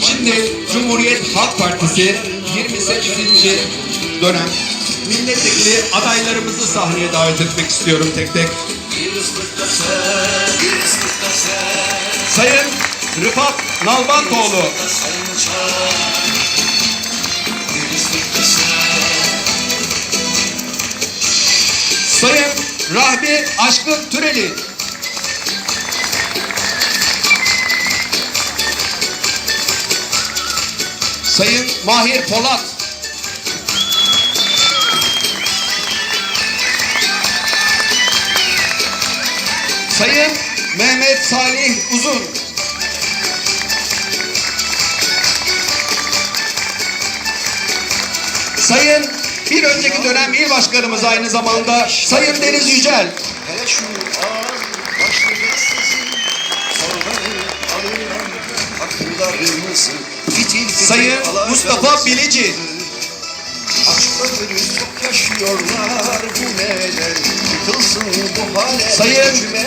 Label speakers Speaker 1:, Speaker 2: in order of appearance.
Speaker 1: Şimdi Cumhuriyet Halk Partisi 28. dönem milletvekili adaylarımızı sahneye davet etmek istiyorum tek tek. Sayın Rıfat Nalbantoğlu, Sayın Rahmi Aşkın Türeli, Sayın Mahir Polat, Sayın Mehmet Salih Uzun, Sayın bir önceki dönem il başkanımız aynı zamanda Sayın Deniz Yücel,
Speaker 2: Hele şu an başlayacak sesin
Speaker 1: Sayın. Mustafa Bilici,
Speaker 2: bu hale
Speaker 1: Sayın